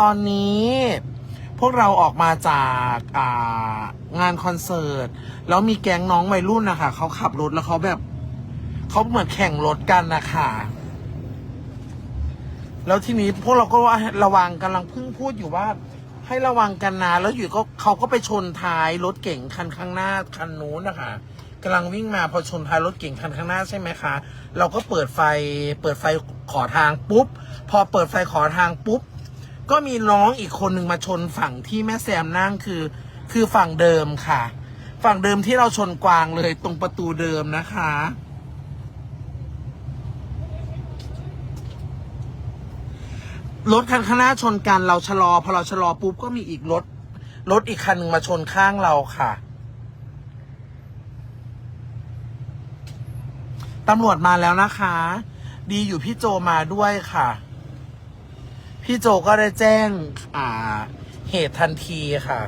ตอนนี้พวกเราออกมาจากางานคอนเสิร์ต แล้วมีแก๊งน้องวัยรุ่นนะคะเขาขับรถแล้วเขาแบบเขาเหมือนแข่งรถกันนะคะแล้วทีนี้พวกเราก็ว่าระวังกำลังเพิ่งพูดอยู่ว่า ให้ระวังกันนะแล้วอยู่ก็เขาก็ไปชนท้ายรถเก่งคันข้างหน้าคันนู้นนะคะกำลังวิ่งมาพอชนท้ายรถเก่งคันข้างหน้าใช่ไหมคะ เราก็เปิดไฟเปิดไฟขอทางปุ๊บ พอเปิดไฟขอทางปุ๊บ ก็มีน้องอีกคนหนึ่งมาชนฝั่งที่แม่แซมนั่งคือ คือฝั่งเดิมค่ะ ฝั่งเดิมที่เราชนกวางเลยตรงประตูเดิมนะคะ รถคันข้างหน้าชนกันเราชะลอพอเราชะลอปุ๊บก็มีอีกรถรถอีกคันหนึ่งมาชนข้างเราค่ะตำรวจมาแล้วนะคะ ดีอยู่พี่โจมาด้วยค่ะ พี่โจก็ได้แจ้ง อ่า เหตุทันทีค่ะ